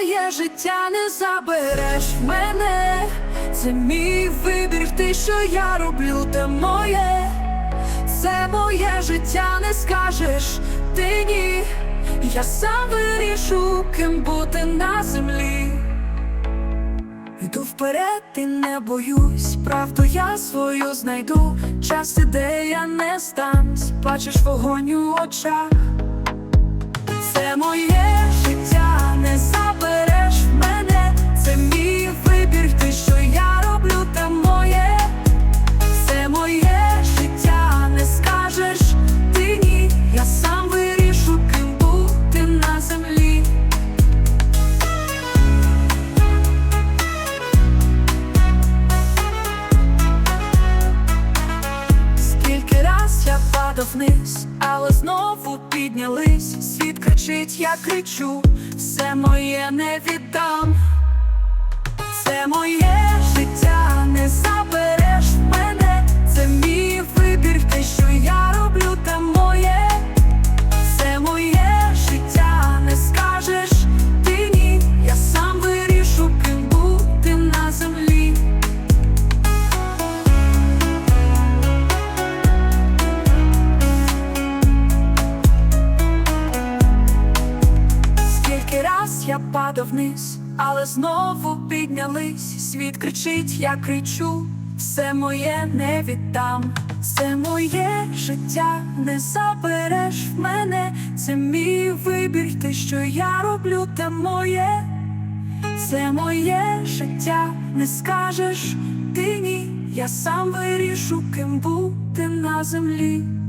моє життя не забереш мене. Це мій вибір, ти, що я роблю, те моє. Це моє життя, не скажеш ти ні. Я сам вирішу, ким бути на землі. Йду вперед і не боюсь, правду я свою знайду. Час іде, я не здамсь, бачиш вогонь у очах. Я вниз, але знову піднялись. Світ кричить, я кричу, все моє не віддам. Я падав вниз, але знову піднялись. Світ кричить, я кричу, все моє не віддам, це моє життя, не забереш в мене, це мій вибір, те, що я роблю, те моє, це моє життя, не скажеш ти ні, я сам вирішу, ким бути на землі.